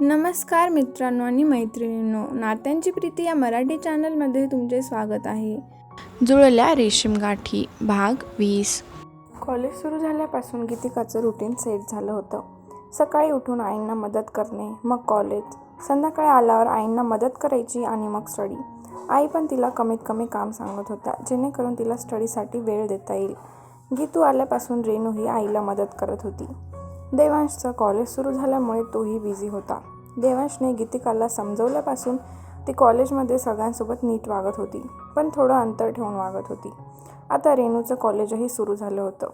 नमस्कार मित्रांनो आणि मैत्रिणींनो नात्यांची प्रीती या मराठी चॅनलमध्ये तुमचे स्वागत आहे. जुळल्या रेशीम गाठी भाग वीस. कॉलेज सुरू झाल्यापासून गीतिकाचं रुटीन सेट झालं होतं? सकाळी उठून आईंना मदत करणे मग कॉलेज संध्याकाळी आल्यावर आईंना मदत करायची आणि मग स्टडी आई पण तिला कमीत कमी काम सांगत होत्या जेणेकरून तिला स्टडीसाठी वेळ देता येईल. गीतू आल्यापासून रेणू ही आईला मदत करत होती. देवांशचं कॉलेज सुरू झाल्यामुळे तोही बिझी होता. देवांशने गीतिकाला समजवल्यापासून ती कॉलेजमध्ये सगळ्यांसोबत नीट वागत होती पण थोडं अंतर ठेवून वागत होती. आता रेणूचं कॉलेजही सुरू झालं होतं.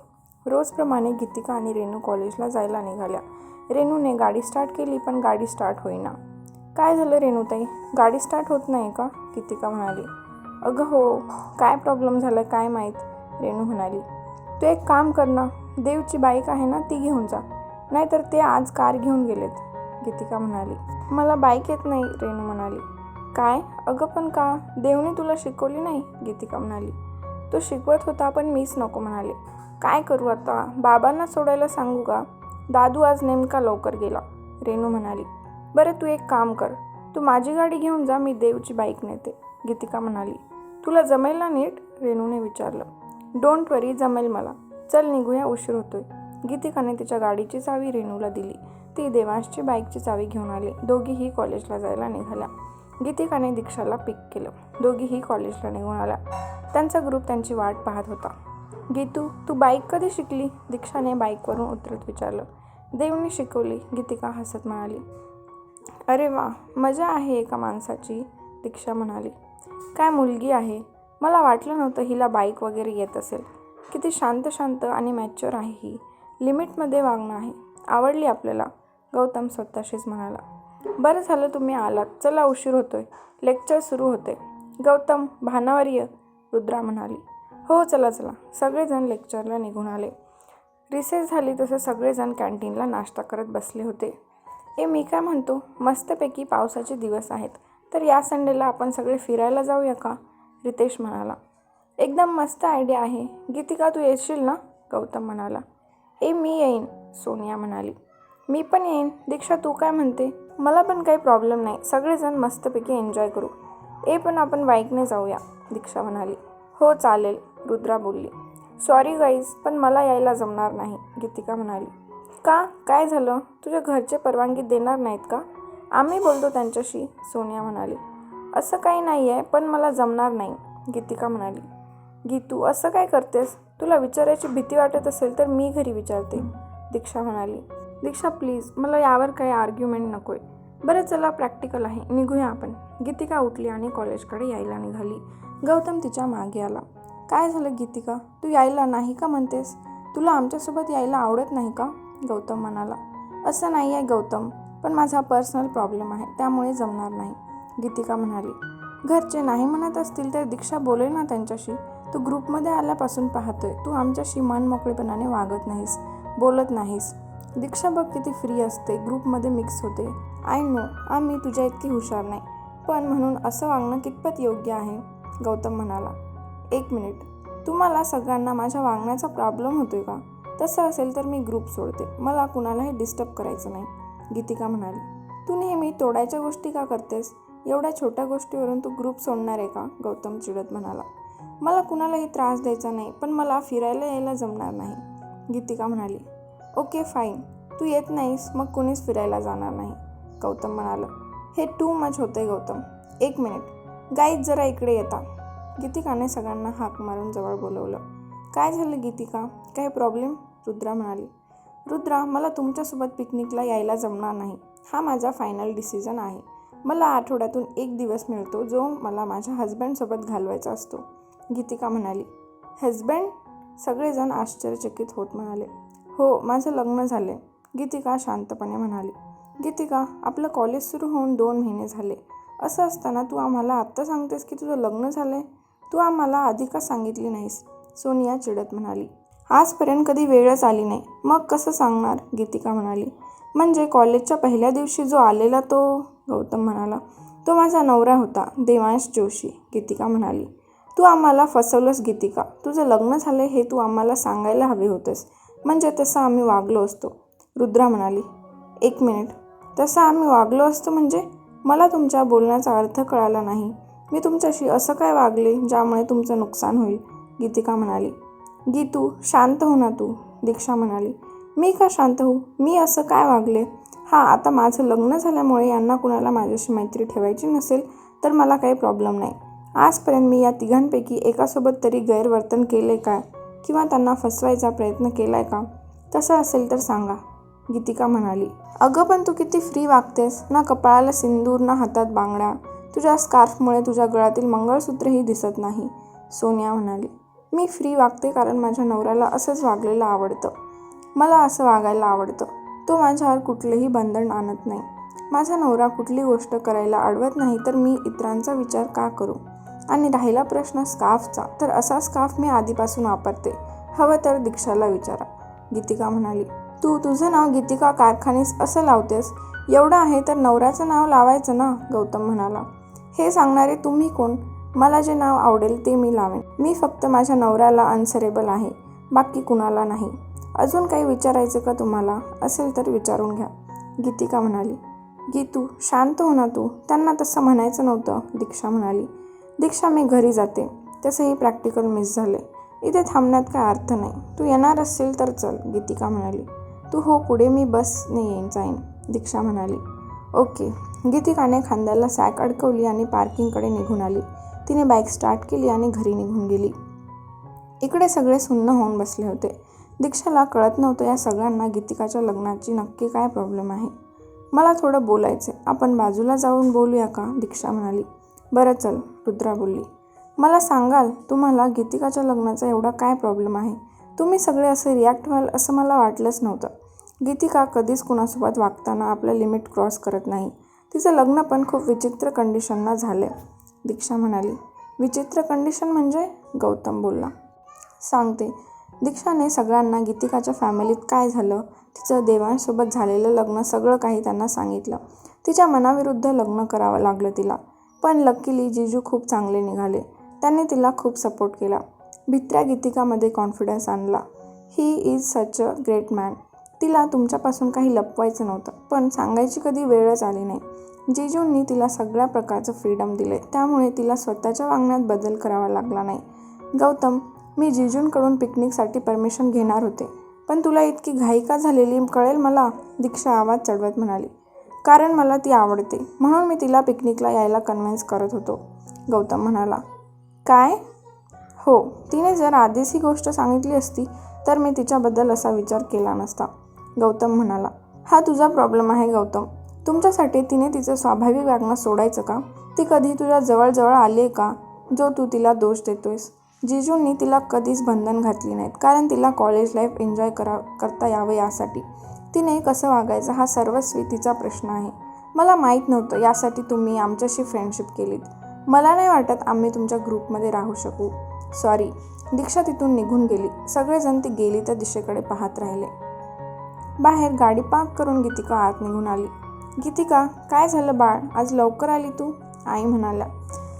रोजप्रमाणे गीतिका आणि रेणू कॉलेजला जायला निघाल्या. रेणूने गाडी स्टार्ट केली पण गाडी स्टार्ट होईना. काय झालं रेणूताई? गाडी स्टार्ट होत नाही का? गीतिका म्हणाली. अगं हो काय प्रॉब्लेम झाला काय माहीत? रेणू म्हणाली. तू एक काम कर ना देवची बाईक आहे ना ती घेऊन जा. नाहीतर ते आज कार घेऊन गेलेत गीतिका म्हणाली. मला बाईक येत नाही रेणू म्हणाली. काय? अगं पण का? देवने तुला शिकवली नाही? गीतिका म्हणाली. तो शिकवत होता पण मीच नको म्हणाले. काय करू आता? बाबांना सोडायला सांगू का? दादू आज नेमका लवकर गेला रेणू म्हणाली. बरं तू एक काम कर. तू माझी गाडी घेऊन जा मी देवची बाईक नेते गीतिका म्हणाली. तुला जमेल ना नीट? रेणूने विचारलं. डोंट वरी जमेल मला. चल निघूया उशीर होतोय. गीतिकाने तिच्या गाडीची चावी रेणूला दिली. ती देवांशची बाईकची चावी घेऊन आली. दोघीही कॉलेजला जायला निघाल्या. गीतिकाने दीक्षाला पिक केलं. दोघीही कॉलेजला निघून आल्या. त्यांचा ग्रुप त्यांची वाट पाहत होता. गीतू तू बाईक कधी शिकली? दीक्षाने बाईकवरून उतरत विचारलं. देवने शिकवली. गीतिका हसत म्हणाली अरे वा मजा आहे एका माणसाची दीक्षा म्हणाली. काय मुलगी आहे? मला वाटलं नव्हतं हिला बाईक वगैरे येत असेल. किती शांत शांत आणि मॅच्युअर आहे ही. लिमिटमध्ये वागणं आहे. आवडली आपल्याला. गौतम स्वतःशीच म्हणाला. बरं झालं तुम्ही आलात. चला उशीर होतोय. लेक्चर सुरू होते. गौतम भानावर्य रुद्रा म्हणाली. हो चला चला. सगळेजण लेक्चरला निघून आले. रिसेस झाली तसं सगळेजण कॅन्टीनला नाश्ता करत बसले होते. ए मी काय म्हणतो? मस्तपैकी पावसाचे दिवस आहेत. तर या संडेला आपण सगळे फिरायला जाऊया का? रितेश म्हणाला. एकदम मस्त आयडिया आहे. गीतिका तू येशील ना? गौतम म्हणाला. ए मी येईन सोनिया म्हणाली. मी पण येईन. दीक्षा तू काय म्हणते? मला पण काही प्रॉब्लेम नाही. सगळेजण मस्तपैकी एन्जॉय करू. ए पण आपण बाईकने जाऊया दीक्षा म्हणाली. हो चालेल रुद्रा बोलली. सॉरी गाईज पण मला यायला जमणार नाही गीतिका म्हणाली. का? काय झालं? तुझ्या घरचे परवानगी देणार नाहीत का? आम्ही बोलतो त्यांच्याशी सोनिया म्हणाली. असं काही नाही आहे पण मला जमणार नाही गीतिका म्हणाली. गीतू असं काय करतेस? तुला विचारायची भीती वाटत असेल तर मी घरी विचारते दीक्षा म्हणाली. दीक्षा प्लीज मला यावर काही आर्ग्युमेंट नको आहे बरं चला प्रॅक्टिकल आहे. निघूया आपण. गीतिका उठली आणि कॉलेजकडे यायला निघाली. गौतम तिच्यामागे आला. काय झालं गीतिका? तू यायला नाही का म्हणतेस? तुला आमच्यासोबत यायला आवडत नाही का? गौतम म्हणाला. असं नाही आहे गौतम. पण माझा पर्सनल प्रॉब्लेम आहे. त्यामुळे जमणार नाही. गीतिका म्हणाली. घरचे नाही म्हणत असतील तर दीक्षा बोलेल ना त्यांच्याशी? तू ग्रुपमध्ये आल्यापासून पाहतोय. तू आमच्याशी मनमोकळेपणाने वागत नाहीस बोलत नाहीस. दीक्षा बघ किती फ्री असते. ग्रुपमध्ये मिक्स होते. आय नो आम्ही तुझ्या इतकी हुशार नाही. पण म्हणून असं वागणं कितपत योग्य आहे? गौतम म्हणाला. एक मिनिट तुम्हाला सगळ्यांना माझ्या वागण्याचा प्रॉब्लेम होतोय का? तसं असेल तर मी ग्रुप सोडते. मला कुणालाही डिस्टर्ब करायचं नाही. गीतिका म्हणाली. तू नेहमी तोडायच्या गोष्टी का करतेस? एवढ्या छोट्या गोष्टीवरून तू ग्रुप सोडणार आहे का? गौतम चिडत म्हणाला. मला कुणालाही त्रास द्यायचा नाही पण मला फिरायला यायला जमणार नाही. गीतिका म्हणाली ओके फाईन. तू येत नाहीस मग कुणीच फिरायला जाणार नाही. गौतम म्हणालं हे टू मच होते गौतम. एक मिनिट. गाईत जरा इकडे येता. गीतिकाने सगळ्यांना हाक मारून जवळ बोलवलं. काय झालं गीतिका? काय प्रॉब्लेम? रुद्रा म्हणाली रुद्रा मला तुमच्यासोबत पिकनिकला यायला जमणार नाही. हा माझा फायनल डिसिजन आहे. मला आठवड्यातून एक दिवस मिळतो जो मला माझ्या हजबंडसोबत घालवायचा असतो. गीतिका म्हणाली हजबंड सगळेजण आश्चर्यचकित होत म्हणाले. हो माझं लग्न झाले गीतिका शांतपणे म्हणाली. गीतिका आपलं कॉलेज सुरू होऊन दोन महिने झाले. असं असताना तू आम्हाला आत्ता सांगतेस की तुझं लग्न झालं आहे तू आम्हाला आधी का सांगितली नाहीस? सोनिया चिडत म्हणाली. आजपर्यंत कधी वेळच आली नाही. मग कसं सांगणार? गीतिका म्हणाली. म्हणजे कॉलेजच्या पहिल्या दिवशी जो आलेला तो गौतम म्हणाला तो माझा नवरा होता देवांश जोशी गीतिका म्हणाली. तू आम्हाला फसवलंस गीतिका. तुझं लग्न झालं हे तू आम्हाला सांगायला हवे होतेस. म्हणजे तसं आम्ही वागलो असतो. रुद्रा म्हणाली एक मिनिट. तसं आम्ही वागलो असतो म्हणजे? मला तुमच्या बोलण्याचा अर्थ कळाला नाही. मी तुमच्याशी असं काय वागले ज्यामुळे तुमचं नुकसान होईल? गीतिका म्हणाली गीतू शांत हो ना तू. दीक्षा म्हणाली मी का शांत होऊ? मी असं काय वागले? हां आता माझं लग्न झाल्यामुळे यांना कुणाला माझ्याशी मैत्री ठेवायची नसेल तर मला काही प्रॉब्लेम नाही. आजपर्यंत मी या तिघांपैकी एकासोबत तरी गैरवर्तन केले का? किंवा त्यांना फसवायचा प्रयत्न केला आहे का? तसं असेल तर सांगा. गीतिका म्हणाली अगं पण तू किती फ्री वागतेस. ना कपाळाला सिंदूर ना हातात बांगड्या तुझ्या स्कार्फमुळे तुझ्या गळ्यातील मंगळसूत्रही दिसत नाही. सोनिया म्हणाली मी फ्री वागते कारण माझ्या नवऱ्याला असंच वागलेलं आवडतं. मला असं वागायला आवडतं. तो माझ्यावर कुठलेही बंधन आणत नाही. माझा नवरा कुठली गोष्ट करायला अडवत नाही तर मी इतरांचा विचार का करू? आणि राहिला प्रश्न स्काफचा तर असा स्काफ मी आधीपासून वापरते. हवं तर दीक्षाला विचारा. गीतिका म्हणाली तू तुझं नाव गीतिका कारखानीस असं लावतेस? एवढं आहे तर नवऱ्याचं नाव लावायचं ना? गौतम म्हणाला. हे सांगणारे तुम्ही कोण? मला जे नाव आवडेल ते मी लावेन. मी फक्त माझ्या नवऱ्याला अनसरेबल आहे बाकी कुणाला नाही. अजून काही विचारायचं का तुम्हाला? असेल तर विचारून घ्या. गीतिका म्हणाली गीतू शांत हो ना तू. त्यांना तसं म्हणायचं नव्हतं. दीक्षा म्हणाली दीक्षा मी घरी जाते. तसंही प्रॅक्टिकल मिस झाले इथे थांबण्यात काय अर्थ नाही. तू येणार असेल तर चल गीतिका म्हणाली. तू हो पुढे मी बसने येईन जाईन दीक्षा म्हणाली. ओके. गीतिकाने खांद्याला सॅक अडकवली आणि पार्किंगकडे निघून आली. तिने बाईक स्टार्ट केली आणि घरी निघून गेली. इकडे सगळे सुन्न होऊन बसले होते. दीक्षाला कळत नव्हतं या सगळ्यांना गीतिकाच्या लग्नाची नक्की काय प्रॉब्लेम आहे. मला थोडं बोलायचं आपण बाजूला जाऊन बोलूया का? दीक्षा म्हणाली. बरं चल. रुद्रा बोलली मला सांगाल तुम्हाला गीतिकाच्या लग्नाचा एवढा काय प्रॉब्लेम आहे? तुम्ही सगळे असे रिॲक्ट व्हाल असं मला वाटलंच नव्हतं. गीतिका कधीच कुणासोबत वागताना आपलं लिमिट क्रॉस करत नाही. तिचं लग्न पण खूप विचित्र कंडिशनला झालं दीक्षा म्हणाली. विचित्र कंडिशन म्हणजे? गौतम बोलला. सांगते. दीक्षाने सगळ्यांना गीतिकाच्या फॅमिलीत काय झालं? तिचं देवांसोबत झालेलं लग्न सगळं काही त्यांना सांगितलं. तिच्या मनाविरुद्ध लग्न करावं लागलं तिला. पण लकीली जिजू खूप चांगले निघाले. त्यांनी तिला खूप सपोर्ट केला. भित्र्या गीतिकामध्ये कॉन्फिडन्स आणला. He is such a great man तिला तुमच्यापासून काही लपवायचं नव्हतं पण सांगायची कधी वेळच आली नाही. जिजूंनी तिला सगळ्या प्रकारचं फ्रीडम दिले. त्यामुळे तिला स्वतःच्या वागण्यात बदल करावा लागला नाही. गौतम मी जिजूंकडून पिकनिकसाठी परमिशन घेणार होते पण तुला इतकी घाई का झालेली? कळेल मला? दीक्षा आवाज चढवत म्हणाली. कारण मला ती आवडते. म्हणून मी तिला पिकनिकला यायला कन्व्हिन्स करत होतो. गौतम म्हणाला काय? हो तिने जर आधीच ही गोष्ट सांगितली असती तर मी तिच्याबद्दल असा विचार केला नसता. गौतम म्हणाला हा तुझा प्रॉब्लेम आहे गौतम. तुमच्यासाठी तिने तिचं स्वाभाविक वागणं सोडायचं का? ती कधी तुझ्या जवळजवळ आली आहे का जो तू तिला दोष देतोयस? जिजूंनी तिला कधीच बंधन घातली नाहीत कारण तिला कॉलेज लाईफ एन्जॉय करा करता यावं यासाठी. तिने कसं वागायचं हा सर्वस्वी तिचा प्रश्न आहे. मला माहीत नव्हतं यासाठी तुम्ही आमच्याशी फ्रेंडशिप केलीत. मला नाही वाटत आम्ही तुमच्या ग्रुपमध्ये राहू शकू. सॉरी दीक्षा तिथून निघून गेली. सगळेजण ती गेली त्या दिशेकडे पाहत राहिले. बाहेर गाडी पार्क करून गीतिका आत निघून आली. गीतिका काय झालं बाळ? आज लवकर आली तू? आई म्हणाल्या.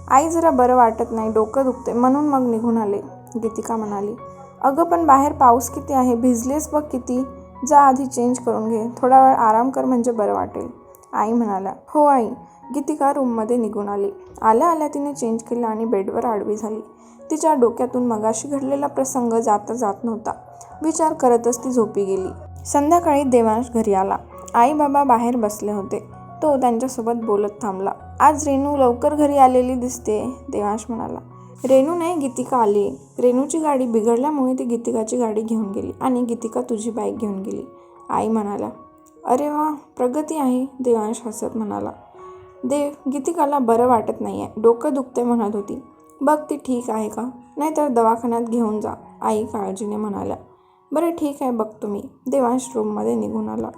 आई जरा बरं वाटत नाही डोकं दुखते म्हणून मग निघून आले. गीतिका म्हणाली. अगं पण बाहेर पाऊस किती आहे? भिजलेस बघ किती. जा आधी चेंज करून घे. थोडा वेळ आराम कर म्हणजे बरं वाटेल. आई म्हणाल्या हो आई. गीतिका रूममध्ये निघून आली. आल्या आल्या तिने चेंज केलं आणि बेडवर आडवी झाली. तिच्या डोक्यातून मगाशी घडलेला प्रसंग जाता जात नव्हता. विचार करतच ती झोपी गेली. संध्याकाळी देवांश घरी आला. आई बाबा बाहेर बसले होते. तो त्यांच्यासोबत बोलत थांबला. आज रेणू लवकर घरी आलेली दिसते देवांश म्हणाला. रेणूने नाही गीतिका आली. रेणूची गाडी बिघडल्यामुळे ती गीतिकाची गाडी घेऊन गेली आणि गीतिका तुझी बाईक घेऊन गेली. आई म्हणाला अरे वा प्रगती आहे देवांश हसत म्हणाला. देव गीतिकाला बरं वाटत नाही आहे डोकं दुखते म्हणत होती. बघ ती ठीक आहे का? नाहीतर दवाखान्यात घेऊन जा आई काळजीने म्हणाल्या. बरं ठीक आहे बघतो मी देवांश रूममध्ये निघून आला.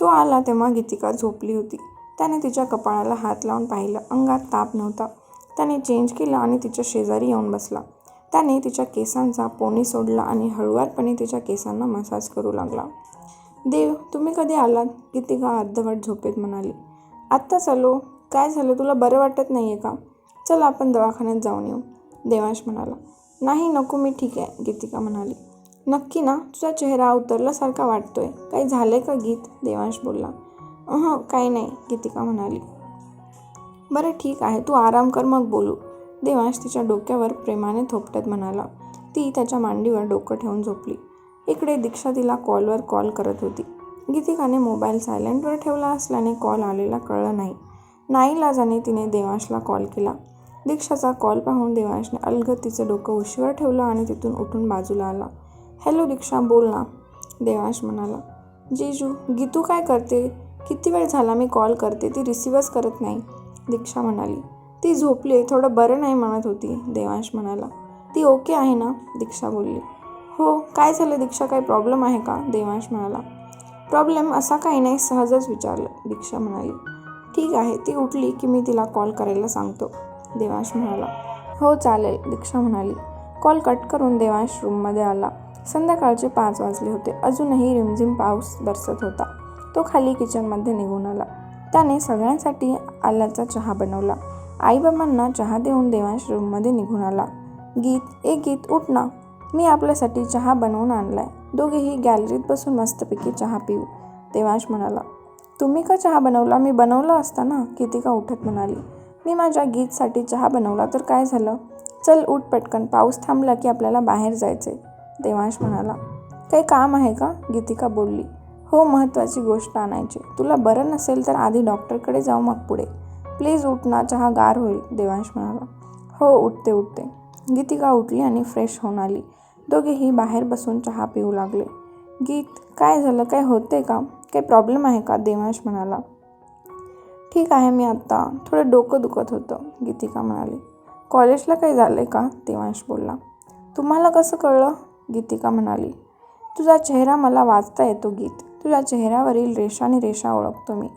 तो आला तेव्हा गीतिका झोपली होती. त्याने तिच्या कपाळाला हात लावून पाहिलं. अंगात ताप नव्हता. त्याने चेंज केलं आणि तिच्या शेजारी येऊन बसला. त्याने तिच्या केसांचा पोनी सोडला आणि हळुवारपणे तिच्या केसांना मसाज करू लागला. देव तुम्ही कधी आलात? गीतिका अर्धवट झोपेत म्हणाली. आत्ता चलो. काय झालं? तुला बरं वाटत नाही आहे का? चल आपण दवाखान्यात जाऊन येऊ. देवांश म्हणाला. नाही नको मी ठीक आहे गीतिका म्हणाली. नक्की ना? तुझा चेहरा उतरल्यासारखा वाटतोय. काही झालंय का गीत? देवांश बोलला. अह काही नाही गीतिका म्हणाली. बरं ठीक आहे तू आराम कर मग बोलू. देवांश तिच्या डोक्यावर प्रेमाने थोपटत म्हणाला. ती त्याच्या मांडीवर डोकं ठेवून झोपली. इकडे दीक्षा तिला कॉलवर कॉल करत होती. गीतिकाने मोबाईल सायलेंटवर ठेवला असल्याने कॉल आलेला कळला नाही. नाईलाजाने तिने देवांशला कॉल केला. दीक्षाचा कॉल पाहून देवांशने अलगद तिचं डोकं उशीवर ठेवलं आणि तिथून उठून बाजूला आला. हॅलो दीक्षा बोल ना. देवांश म्हणाला. जीजू गीतू काय करते? किती वेळ झाला मी कॉल करते? ती रिसिव्हच करत नाही. दीक्षा म्हणाली. ती झोपली थोडं बरं नाही म्हणत होती देवांश म्हणाला. ती ओके आहे ना? दीक्षा बोलली. हो काय झालं दीक्षा? काही प्रॉब्लेम आहे का? देवांश म्हणाला. प्रॉब्लेम असा काही नाही सहजच विचारलं दीक्षा म्हणाली. ठीक आहे ती उठली की मी तिला कॉल करायला सांगतो देवांश म्हणाला. हो चालेल दीक्षा म्हणाली. कॉल कट करून देवांश रूममध्ये आला. संध्याकाळचे पाच वाजले होते. अजूनही रिमझिम पाऊस बरसत होता. तो खाली किचनमध्ये निघून आला. त्याने सगळ्यांसाठी आल्याचा चहा बनवला. आईबाबांना चहा देऊन देवांश रूममध्ये निघून आला. गीत ए गीत उठ ना. मी आपल्यासाठी चहा बनवून आणलाय. दोघेही गॅलरीत बसून मस्तपैकी चहा पिऊ. देवांश म्हणाला तुम्ही का चहा बनवला? मी बनवला असता ना. कितिका उठत म्हणाली मी माझ्या गीतसाठी चहा बनवला तर काय झालं? चल उठ पटकन. पाऊस थांबला की आपल्याला बाहेर जायचे देवांश म्हणाला काही काम आहे का? गीतिका बोलली हो महत्त्वाची गोष्ट आणायची. तुला बरं नसेल तर आधी डॉक्टरकडे जाऊ मग पुढे. प्लीज उठ ना चहा गार होईल देवांश म्हणाला. हो उठते उठते. गीतिका उठली आणि फ्रेश होऊन आली. दोघेही बाहेर बसून चहा पिऊ लागले. गीत काय झालं? काय होते का? काही प्रॉब्लेम आहे का? देवांश म्हणाला. ठीक आहे मी आत्ता. थोडं डोकं दुखत होतं गीतिका म्हणाली. कॉलेजला काही झालं का? देवांश बोलला. तुम्हाला कसं कळलं? गीतिका म्हणाली. तुझा चेहरा मला वाचता येतो गीत. तुझ्या चेहऱ्यावरील रेषा आणि रेषा ओळखतो मी.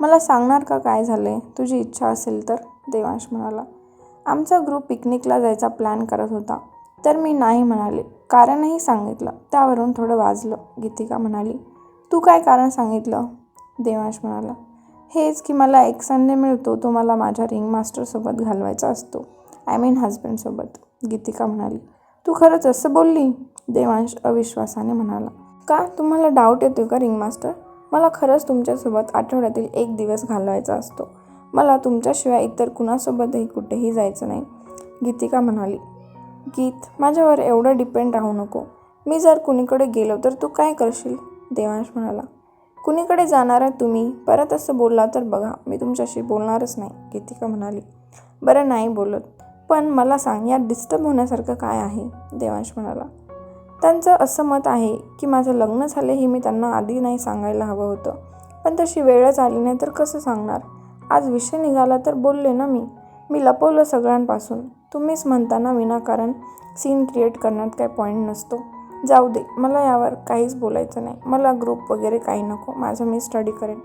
मला सांगणार का काय झाले तुझी इच्छा असेल तर देवांश म्हणाला. आमचा ग्रुप पिकनिकला जायचा प्लॅन करत होता. तर मी नाही म्हणाले. कारणही सांगितलं. त्यावरून थोडं वाजलं. गीतिका म्हणाली तू काय कारण सांगितलं? देवांश म्हणाला हेच की मला एक संडे मिळतो. तो मला माझ्या रिंग मास्टरसोबत घालवायचा असतो. आय मीन हजबंडसोबत गीतिका म्हणाली तू खरंच असं बोलली? देवांश अविश्वासाने म्हणाला का? तुम्हाला डाऊट येतो का रिंगमास्टर मला खरंच तुमच्यासोबत आठवड्यातील एक दिवस घालवायचा असतो. मला तुमच्याशिवाय इतर कुणासोबतही कुठेही जायचं नाही. गीतिका म्हणाली गीत माझ्यावर एवढं डिपेंड राहू नको. मी जर कुणीकडे गेलो तर तू काय करशील? देवांश म्हणाला कुणीकडे जाणार आहे तुम्ही? परत असं बोलला तर बघा मी तुमच्याशी बोलणारच नाही. गीतिका म्हणाली बरं नाही बोलत. पण मला सांग यात डिस्टर्ब होण्यासारखं काय आहे? देवांश म्हणाला त्यांचं असं मत आहे की माझं लग्न झाले हे मी त्यांना आधी नाही सांगायला हवं होतं. पण तशी वेळच आली नाही तर कसं सांगणार? आज विषय निघाला तर बोलले ना मी. मी लपवलं सगळ्यांपासून. तुम्हीच म्हणताना विनाकारण सीन क्रिएट करण्यात काही पॉईंट नसतो. जाऊ दे मला यावर काहीच बोलायचं नाही. मला ग्रुप वगैरे काही नको. माझं मी स्टडी करेन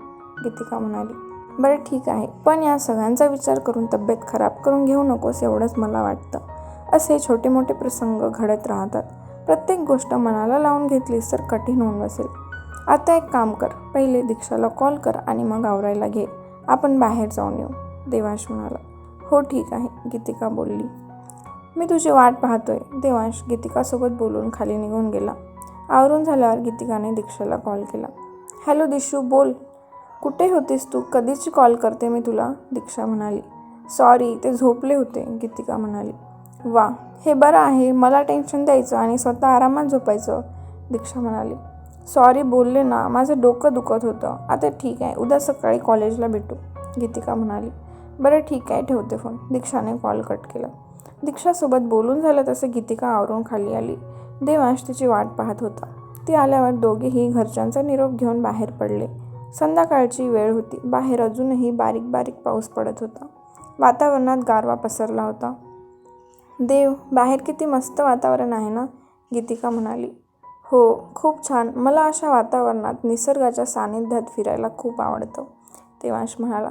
गीतिका म्हणाली. बरं ठीक आहे. पण या सगळ्यांचा विचार करून तब्येत खराब करून घेऊ नकोस एवढंच मला वाटतं. असे छोटे मोठे प्रसंग घडत राहतात. प्रत्येक गोष्ट मनाला लावून घेतलीस तर कठीण होऊन बसेल. आता एक काम कर. पहिले दीक्षाला कॉल कर आणि मग आवरायला घे. आपण बाहेर जाऊन येऊ. देवांश म्हणाला. हो ठीक आहे. गीतिका बोलली. मी तुझी वाट पाहतोय. देवांश गीतिकासोबत बोलून खाली निघून गेला. आवरून झाल्यावर गीतिकाने दीक्षाला कॉल केला. हॅलो दिशू बोल. कुठे होतीस तू? कधीची कॉल करते मी तुला? दीक्षा म्हणाली. सॉरी ते झोपले होते. गीतिका म्हणाली. वा हे बरं आहे मला टेन्शन द्यायचं आणि स्वतः आरामात झोपायचं दीक्षा म्हणाली. सॉरी बोलले ना माझं डोकं दुखत होतं. आता ठीक आहे उद्या सकाळी कॉलेजला भेटू गीतिका म्हणाली. बरं ठीक आहे ठेवते फोन दीक्षाने कॉल कट केला. दीक्षासोबत बोलून झालं तसं गीतिका आवरून खाली आली. देवांश तिची वाट पाहत होता. ती आल्यावर दोघेही घरच्यांचा निरोप घेऊन बाहेर पडले. संध्याकाळची वेळ होती. बाहेर अजूनही बारीक बारीक पाऊस पडत होता. वातावरणात गारवा पसरला होता. देव बाहेर किती मस्त वातावरण आहे ना? गीतिका म्हणाली. हो खूप छान. मला अशा वातावरणात निसर्गाच्या सानिध्यात फिरायला खूप आवडतं. देवांश म्हणाला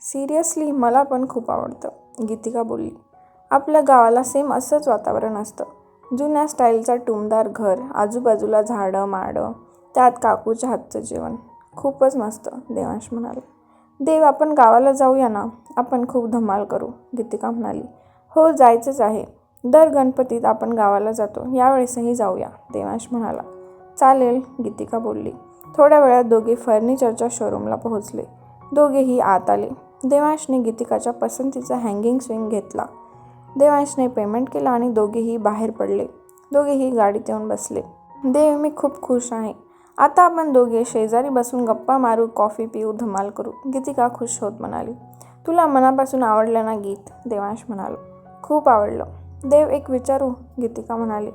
सिरियसली मला पण खूप आवडतं गीतिका बोलली. आपल्या गावाला सेम असंच वातावरण असतं. जुन्या स्टाईलचा टुमदार घर आजूबाजूला झाडं माडं त्यात काकूच्या हातचं जेवण. खूपच मस्त देवांश म्हणाला. देव आपण गावाला जाऊया ना? आपण खूप धमाल करू गीतिका म्हणाली. हो जायचंच आहे. दर गणपतीत आपण गावाला जातो. यावेळेसही जाऊया देवांश म्हणाला. चालेल गीतिका बोलली. थोड्या वेळात दोघे फर्निचरच्या शोरूमला पोहोचले. दोघेही आत आले. देवांशने गीतिकाच्या पसंतीचा हँगिंग स्विंग घेतला. देवांशने पेमेंट केला आणि दोघेही बाहेर पडले. दोघेही गाडीत येऊन बसले. देव मी खूप खुश आहे. आता आपण दोघे शेजारी बसून गप्पा मारू कॉफी पिऊ धमाल करू. गीतिका खुश होत म्हणाली. तुला मनापासून आवडलं ना गीत? देवांश म्हणाला. खूप आवडलं. देव एक विचारू गीतिका म्हणाली.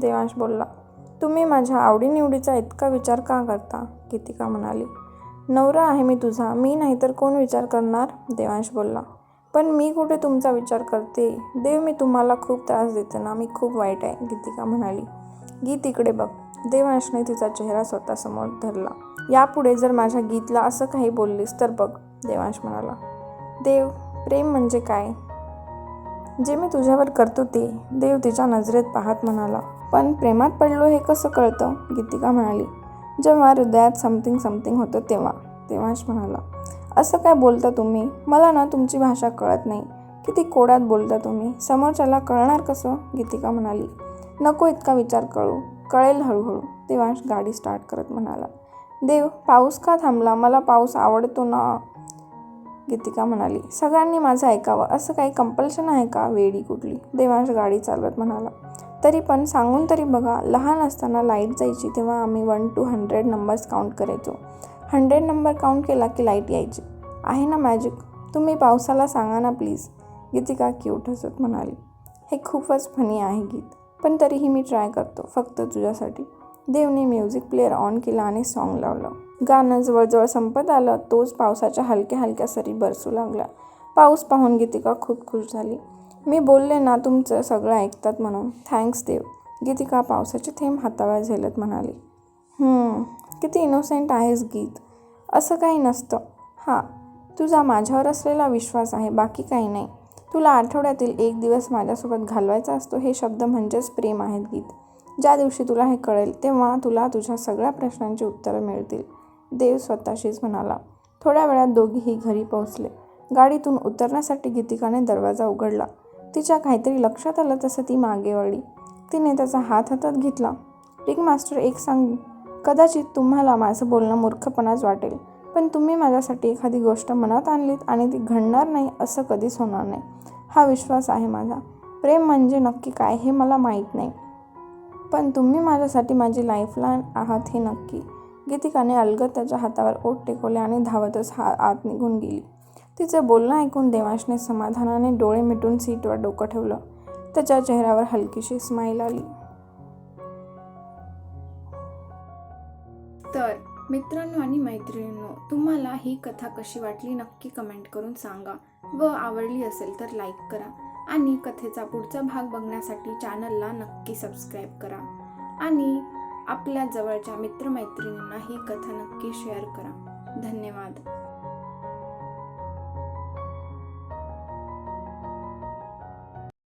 देवांश बोलला. तुम्ही माझ्या आवडीनिवडीचा इतका विचार का करता? गीतिका म्हणाली. नवरा आहे मी तुझा मी नाही तर कोण विचार करणार? देवांश बोलला. पण मी कुठे तुमचा विचार करते? देव मी तुम्हाला खूप त्रास देते ना मी खूप वाईट आहे गीतिका म्हणाली. गीत इकडे बघ. देवांशने तिचा चेहरा स्वतःसमोर धरला. यापुढे जर माझ्या गीतला असं काही बोललीस तर बघ देवांश म्हणाला. देव प्रेम म्हणजे काय? जे मी तुझ्यावर करतो ते देव तिच्या नजरेत पाहत म्हणाला. पण प्रेमात पडलो हे कसं कळतं? गीतिका म्हणाली. जेव्हा हृदयात समथिंग समथिंग होतं तेव्हा. तेव्हाच म्हणाला. असं काय बोलता तुम्ही? मला ना तुमची भाषा कळत नाही. किती कोड्यात बोलता तुम्ही? समोरच्याला कळणार कसं? गीतिका म्हणाली. नको इतका विचार कळू कळेल हळूहळू. तेव्हाच गाडी स्टार्ट करत म्हणाला. देव पाऊस का थांबला? मला पाऊस आवडतो ना? गीतिका म्हणाली सगळ्यांनी माझं ऐकावं. असं काही कंपल्शन आहे का वेडी कुठली? देवांश गाडी चालवत म्हणाला. तरी पण सांगून तरी बघा लहान असताना लाइट जायची तेव्हा आम्ही one two hundred numbers count करायचो. हंड्रेड नंबर काउंट केला की लाइट यायची. आहे ना मॅजिक तुम्ही पावसाला सांगा ना प्लीज गीतिका क्यूट हसत म्हणाली हे खूपच फनी आहे गीत. पण तरीही मी ट्राय करतो फक्त तुझ्यासाठी. देवने म्युझिक प्लेअर ऑन केला आणि सॉन्ग लावलं. गाणं जवळजवळ संपत आलं तोच पावसाच्या हलक्या हलक्या सरी बरसू लागला. पाऊस पाहून गीतिका खूप खुश झाली. मी बोलले ना तुमचं सगळं ऐकतात म्हणून. थँक्स देव. गीतिका पावसाचे थेंब हातावर झेलत म्हणाली. किती इनोसेंट आहेस गीत. असं काही नसतं. हां तुझा माझ्यावर असलेला विश्वास आहे बाकी काही नाही. तुला आठवड्यातील एक दिवस माझ्यासोबत घालवायचा असतो हे शब्द म्हणजेच प्रेम आहेत गीत. ज्या दिवशी तुला हे कळेल तेव्हा तुला तुझ्या सगळ्या प्रश्नांची उत्तरं मिळतील. देव स्वतःशीच म्हणाला. थोड्या वेळात दोघीही घरी पोहोचले. गाडीतून उतरण्यासाठी गीतिकाने दरवाजा उघडला. तिच्या काहीतरी लक्षात आलं तसं ती मागे वळली. तिने त्याचा हात हातात घेतला. रिंग मास्टर एक सांग. कदाचित तुम्हाला माझं बोलणं मूर्खपणाच वाटेल पण तुम्ही माझ्यासाठी एखादी गोष्ट मनात आणलीत आणि ती घडणार नाही असं कधीच होणार नाही. हा विश्वास आहे माझा. प्रेम म्हणजे नक्की काय हे मला माहीत नाही. पण तुम्ही माझ्यासाठी माझी लाईफलाईन आहात हे नक्की. गीतिकाने अलगद त्याच्या हातावर ओठ टेकवले आणि धावतच हा आत निघून गेली. तिचं बोलणं ऐकून देवांशने समाधानाने डोळे मिटून सीटवर डोकं ठेवलं. त्याच्या चेहऱ्यावर हलकीशी स्माईल आली. तर मित्रांनो आणि मैत्रिणींनो तुम्हाला ही कथा कशी वाटली नक्की कमेंट करून सांगा व आवडली असेल तर लाईक करा आणि कथेचा पुढचा भाग बघण्यासाठी चॅनलला नक्की सबस्क्राईब करा. आणि आपल्या जवळच्या मित्रमैत्रिणींना ही कथा नक्की शेअर करा. धन्यवाद.